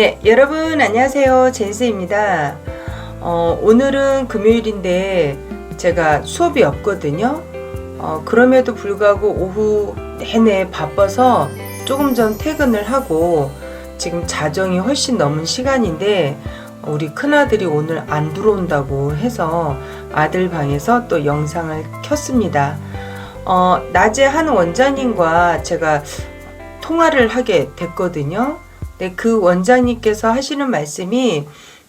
네, 여러분 안녕하세요. 제니스입니다. 어, 오늘은 금요일인데 제가 수업이 없거든요. 어, 그럼에도 불구하고 오후 내내 바빠서 조금 전 퇴근을 하고 지금 자정이 훨씬 넘은 시간인데 우리 큰아들이 오늘 안 들어온다고 해서 아들 방에서 또 영상을 켰습니다. 어, 낮에 한 원장님과 제가 통화를 하게 됐거든요. 네, 그 원장님께서 하시는 말씀이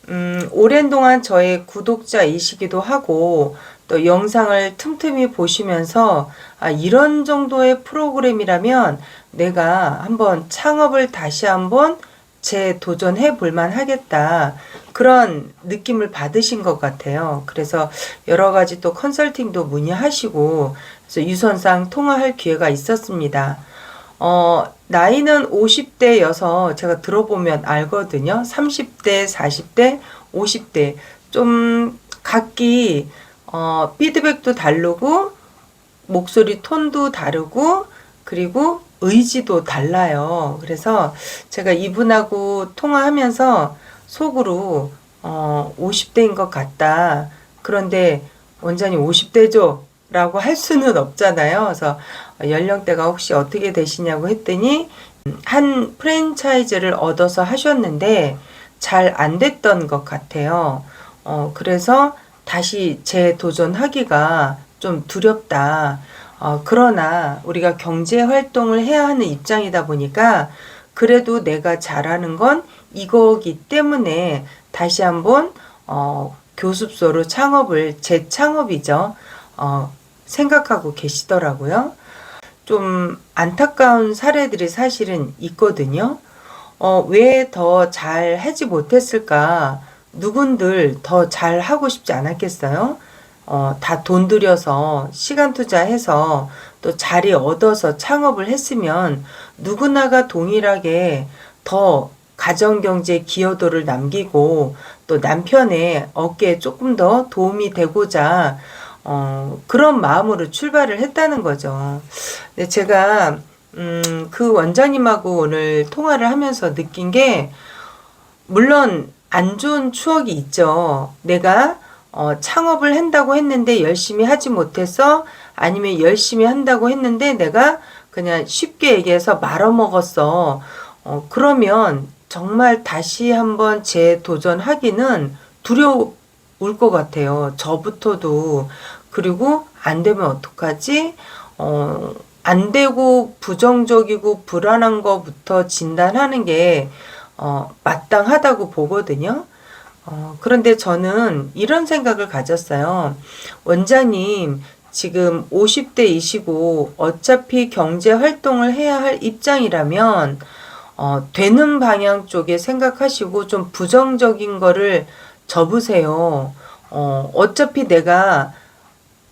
음, 오랜 동안 저의 구독자이시기도 하고 또 영상을 틈틈이 보시면서 아, 이런 정도의 프로그램이라면 내가 한번 창업을 다시 한번 재도전해 볼만 하겠다. 그런 느낌을 받으신 것 같아요. 그래서 여러 가지 또 컨설팅도 문의하시고 그래서 유선상 통화할 기회가 있었습니다. 어, 나이는 50대여서 제가 들어보면 알거든요. 30대, 40대, 50대. 좀 각기 어, 피드백도 다르고 목소리 톤도 다르고 그리고 의지도 달라요. 그래서 제가 이분하고 통화하면서 속으로 어, 50대인 것 같다. 그런데 원장님 50대죠? 라고 할 수는 없잖아요. 그래서 연령대가 혹시 어떻게 되시냐고 했더니 한 프랜차이즈를 얻어서 하셨는데 잘 안 됐던 것 같아요. 어, 그래서 다시 재도전하기가 좀 두렵다. 어, 그러나 우리가 경제 활동을 해야 하는 입장이다 보니까 그래도 내가 잘하는 건 이거기 때문에 다시 한번 어, 교습소로 창업을 재창업이죠. 어, 생각하고 계시더라고요. 좀 안타까운 사례들이 사실은 있거든요. 어, 왜 더 잘 하지 못했을까? 누군들 더 잘 하고 싶지 않았겠어요? 어, 다 돈 들여서 시간 투자해서 또 자리 얻어서 창업을 했으면 누구나가 동일하게 더 가정경제 기여도를 남기고 또 남편의 어깨에 조금 더 도움이 되고자 어, 그런 마음으로 출발을 했다는 거죠. 근데 제가 음, 그 원장님하고 오늘 통화를 하면서 느낀 게 물론 안 좋은 추억이 있죠. 내가 어, 창업을 한다고 했는데 열심히 하지 못해서 아니면 열심히 한다고 했는데 내가 그냥 쉽게 얘기해서 말아먹었어. 어, 그러면 정말 다시 한번 재도전하기는 두려워 울것 같아요. 저부터도. 그리고 안 되면 어떡하지? 어, 안 되고 부정적이고 불안한 것부터 진단하는 게 어, 마땅하다고 보거든요. 어, 그런데 저는 이런 생각을 가졌어요. 원장님, 지금 50대이시고 어차피 경제 활동을 해야 할 입장이라면 어, 되는 방향 쪽에 생각하시고 좀 부정적인 거를 접으세요. 어, 어차피 내가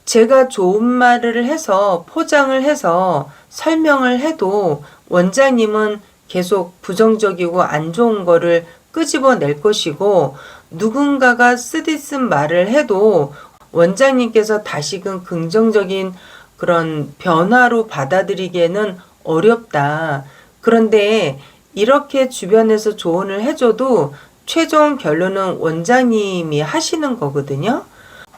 제가 좋은 말을 해서 포장을 해서 설명을 해도 원장님은 계속 부정적이고 안 좋은 거를 끄집어낼 것이고 누군가가 쓰디쓴 말을 해도 원장님께서 다시금 긍정적인 그런 변화로 받아들이기에는 어렵다. 그런데 이렇게 주변에서 조언을 해줘도 최종 결론은 원장님이 하시는 거거든요.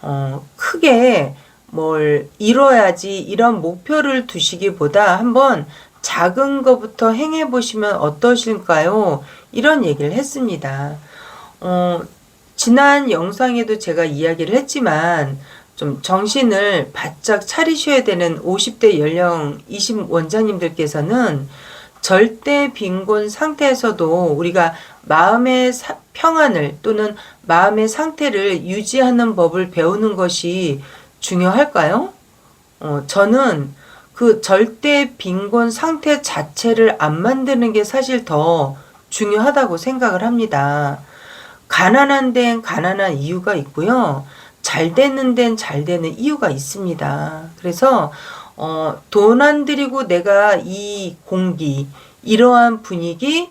어, 크게 뭘 이뤄야지 이런 목표를 두시기보다 한번 작은 것부터 행해 보시면 어떠실까요? 이런 얘기를 했습니다. 어, 지난 영상에도 제가 이야기를 했지만 좀 정신을 바짝 차리셔야 되는 50대 연령 20 원장님들께서는 절대 빈곤 상태에서도 우리가 마음의 사, 평안을 또는 마음의 상태를 유지하는 법을 배우는 것이 중요할까요? 어, 저는 그 절대 빈곤 상태 자체를 안 만드는 게 사실 더 중요하다고 생각을 합니다. 가난한 데는 가난한 이유가 있고요. 잘 되는 데는 잘 되는 이유가 있습니다. 그래서 어, 돈 안 들이고 내가 이 공기, 이러한 분위기,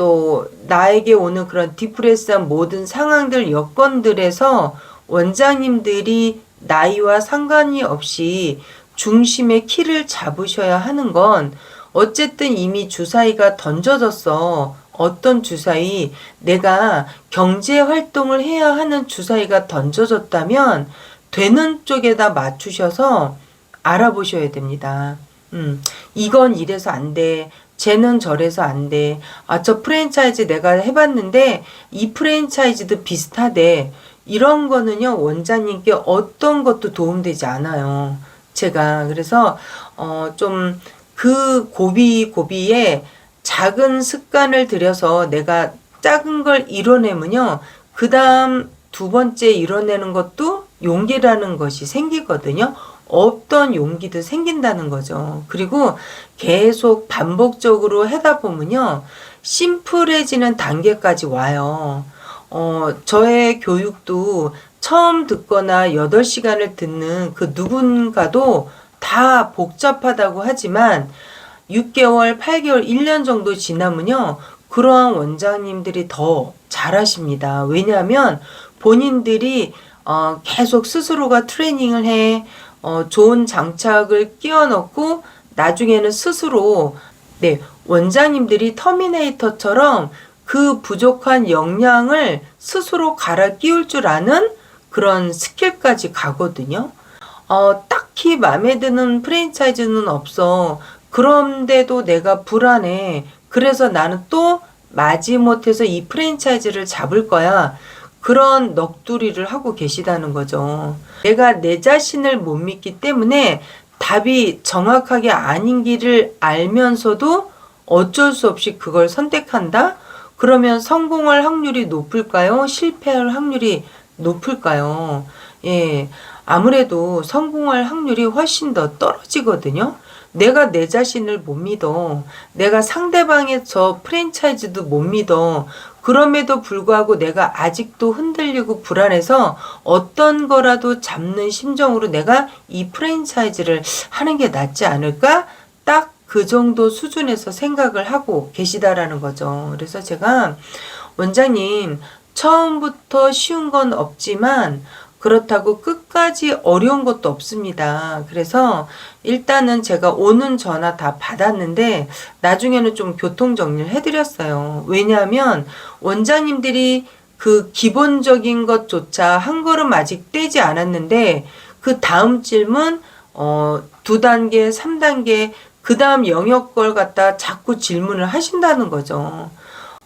또 나에게 오는 그런 디프레스한 모든 상황들, 여건들에서 원장님들이 나이와 상관이 없이 중심의 키를 잡으셔야 하는 건 어쨌든 이미 주사위가 던져졌어. 어떤 주사위 내가 경제 활동을 해야 하는 주사위가 던져졌다면 되는 쪽에다 맞추셔서 알아보셔야 됩니다. 음, 이건 이래서 안 돼. 쟤는 저래서 안 돼. 아, 저 프랜차이즈 내가 해봤는데 이 프랜차이즈도 비슷하대. 이런 거는요, 원장님께 어떤 것도 도움되지 않아요. 제가. 그래서, 어, 좀 그 고비 고비에 작은 습관을 들여서 내가 작은 걸 이뤄내면요. 그 다음 두 번째 이뤄내는 것도 용기라는 것이 생기거든요. 없던 용기도 생긴다는 거죠. 그리고 계속 반복적으로 하다 보면요. 심플해지는 단계까지 와요. 어, 저의 교육도 처음 듣거나 8시간을 듣는 그 누군가도 다 복잡하다고 하지만 6개월, 8개월, 1년 정도 지나면요. 그러한 원장님들이 더 잘하십니다. 왜냐하면 본인들이 어, 계속 스스로가 트레이닝을 해, 어, 좋은 장착을 끼워 넣고 나중에는 스스로 네, 원장님들이 터미네이터처럼 그 부족한 역량을 스스로 갈아 끼울 줄 아는 그런 스킬까지 가거든요. 어, 딱히 마음에 드는 프랜차이즈는 없어. 그런데도 내가 불안해. 그래서 나는 또 마지못해서 이 프랜차이즈를 잡을 거야. 그런 넋두리를 하고 계시다는 거죠. 내가 내 자신을 못 믿기 때문에 답이 정확하게 아닌 길을 알면서도 어쩔 수 없이 그걸 선택한다? 그러면 성공할 확률이 높을까요? 실패할 확률이 높을까요? 예. 아무래도 성공할 확률이 훨씬 더 떨어지거든요. 내가 내 자신을 못 믿어. 내가 상대방의 저 프랜차이즈도 못 믿어. 그럼에도 불구하고 내가 아직도 흔들리고 불안해서 어떤 거라도 잡는 심정으로 내가 이 프랜차이즈를 하는 게 낫지 않을까? 딱 그 정도 수준에서 생각을 하고 계시다라는 거죠. 그래서 제가 원장님 처음부터 쉬운 건 없지만 그렇다고 끝까지 어려운 것도 없습니다. 그래서 일단은 제가 오는 전화 다 받았는데 나중에는 좀 교통 정리를 해드렸어요. 왜냐하면 원장님들이 그 기본적인 것조차 한 걸음 아직 떼지 않았는데 그 다음 질문 어, 두 단계, 삼 단계 그 다음 영역 걸 갖다 자꾸 질문을 하신다는 거죠.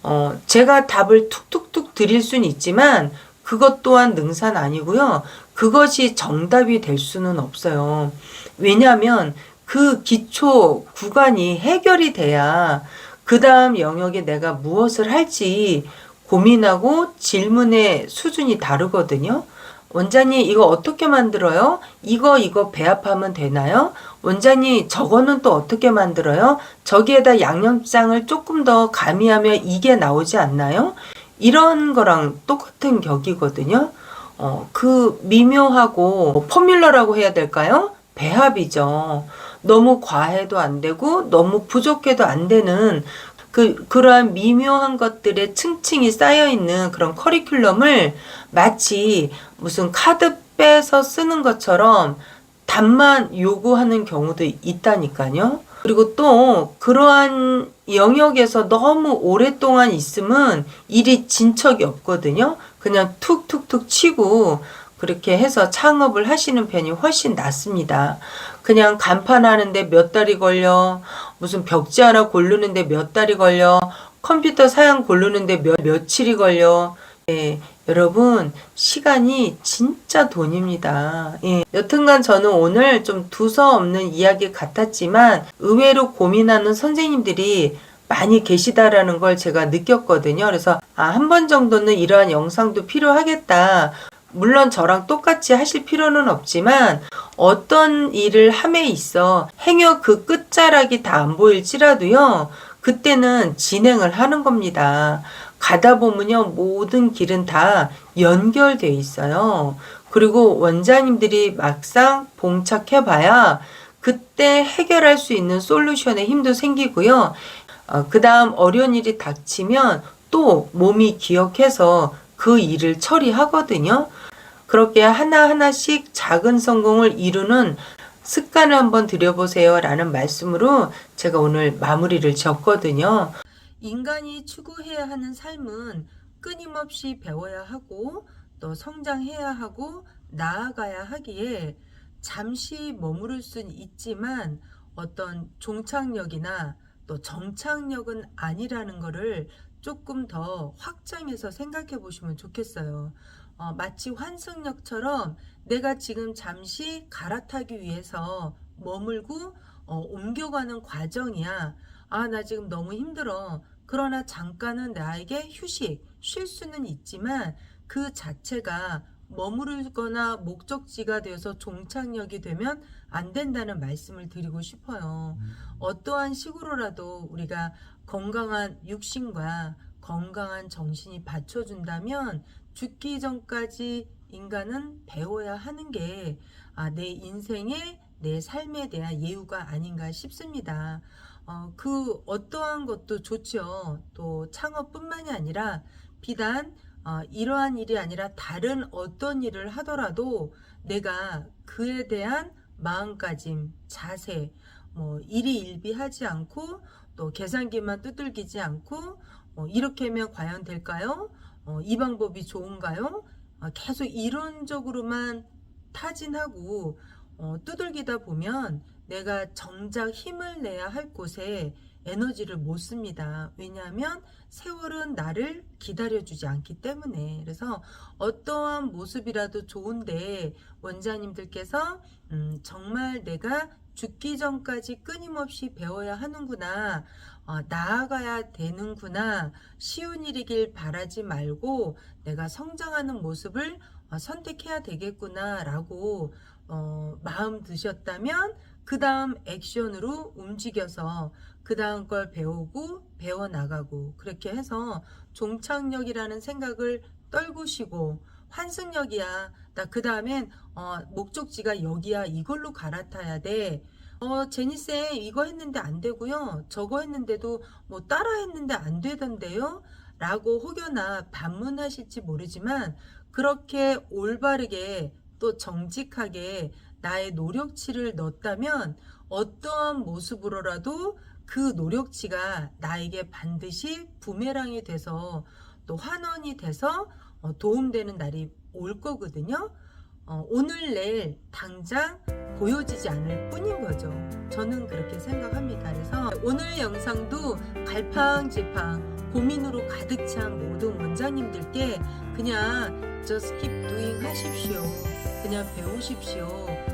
어, 제가 답을 툭툭툭 드릴 수는 있지만 그것 또한 능산 아니고요. 그것이 정답이 될 수는 없어요. 왜냐하면 그 기초 구간이 해결이 돼야 그 다음 영역에 내가 무엇을 할지 고민하고 질문의 수준이 다르거든요. 원장님 이거 어떻게 만들어요? 이거 이거 배합하면 되나요? 원장님 저거는 또 어떻게 만들어요? 저기에다 양념장을 조금 더 가미하면 이게 나오지 않나요? 이런 거랑 똑같은 격이거든요. 어, 그 미묘하고 뭐 포뮬러라고 해야 될까요? 배합이죠. 너무 과해도 안 되고 너무 부족해도 안 되는 그 그러한 미묘한 것들의 층층이 쌓여 있는 그런 커리큘럼을 마치 무슨 카드 빼서 쓰는 것처럼 답만 요구하는 경우도 있다니까요. 그리고 또 그러한 영역에서 너무 오랫동안 있으면 일이 진척이 없거든요. 그냥 툭툭툭 치고 그렇게 해서 창업을 하시는 편이 훨씬 낫습니다. 그냥 간판 하는데 몇 달이 걸려, 무슨 벽지 하나 고르는데 몇 달이 걸려, 컴퓨터 사양 고르는데 몇, 며칠이 걸려. 예, 여러분, 시간이 진짜 돈입니다. 예, 여튼간 저는 오늘 좀 두서없는 이야기 같았지만 의외로 고민하는 선생님들이 많이 계시다라는 걸 제가 느꼈거든요. 그래서 아, 한 번 정도는 이러한 영상도 필요하겠다. 물론 저랑 똑같이 하실 필요는 없지만 어떤 일을 함에 있어 행여 그 끝자락이 다 안 보일지라도요. 그때는 진행을 하는 겁니다. 가다 보면요. 모든 길은 다 연결돼 있어요. 그리고 원자님들이 막상 봉착해 봐야 그때 해결할 수 있는 솔루션의 힘도 생기고요. 어, 그 다음 어려운 일이 닥치면 또 몸이 기억해서 그 일을 처리하거든요. 그렇게 하나하나씩 작은 성공을 이루는 습관을 한번 들여보세요. 라는 말씀으로 제가 오늘 마무리를 지었거든요. 인간이 추구해야 하는 삶은 끊임없이 배워야 하고 또 성장해야 하고 나아가야 하기에 잠시 머무를 순 있지만 어떤 종착역이나 또 정착역은 아니라는 것을 조금 더 확장해서 생각해 보시면 좋겠어요. 어, 마치 환승역처럼 내가 지금 잠시 갈아타기 위해서 머물고 어, 옮겨가는 과정이야. 아, 나 지금 너무 힘들어. 그러나 잠깐은 나에게 휴식, 쉴 수는 있지만 그 자체가 머무르거나 목적지가 되어서 종착역이 되면 안 된다는 말씀을 드리고 싶어요. 어떠한 식으로라도 우리가 건강한 육신과 건강한 정신이 받쳐준다면 죽기 전까지 인간은 배워야 하는 게 아, 내 인생의 내 삶에 대한 예우가 아닌가 싶습니다. 어, 그 어떠한 것도 좋죠. 또 창업뿐만이 아니라 비단 어, 이러한 일이 아니라 다른 어떤 일을 하더라도 내가 그에 대한 마음가짐, 자세, 뭐 일이 일비하지 않고 또 계산기만 두들기지 않고 어, 이렇게 하면 과연 될까요? 어, 이 방법이 좋은가요? 어, 계속 이론적으로만 타진하고 어, 두들기다 보면 내가 정작 힘을 내야 할 곳에 에너지를 못 씁니다. 왜냐하면 세월은 나를 기다려주지 않기 때문에. 그래서 어떠한 모습이라도 좋은데 원자님들께서 음, 정말 내가 죽기 전까지 끊임없이 배워야 하는구나, 어, 나아가야 되는구나, 쉬운 일이길 바라지 말고 내가 성장하는 모습을 어, 선택해야 되겠구나라고 어, 마음 드셨다면 그 다음 액션으로 움직여서 그 다음 걸 배우고 배워나가고 그렇게 해서 종착역이라는 생각을 떨구시고 환승역이야. 나 그 다음엔 어, 목적지가 여기야. 이걸로 갈아타야 돼. 어, 제니쌤 이거 했는데 안 되고요. 저거 했는데도 뭐 따라 했는데 안 되던데요. 라고 혹여나 반문하실지 모르지만 그렇게 올바르게 또 정직하게 나의 노력치를 넣었다면 어떠한 모습으로라도 그 노력치가 나에게 반드시 부메랑이 돼서 또 환원이 돼서 어, 도움되는 날이 올 거거든요. 어, 오늘 내일 당장 보여지지 않을 뿐인 거죠. 저는 그렇게 생각합니다. 그래서 오늘 영상도 갈팡질팡 고민으로 가득 찬 모든 원장님들께 그냥 just keep doing 하십시오. 그냥 배우십시오.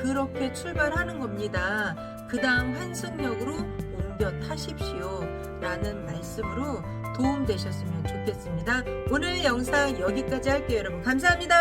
어, 그렇게 출발하는 겁니다. 그 다음 환승역으로 옮겨 타십시오. 라는 말씀으로 도움되셨으면 좋겠습니다. 오늘 영상 여기까지 할게요, 여러분. 감사합니다.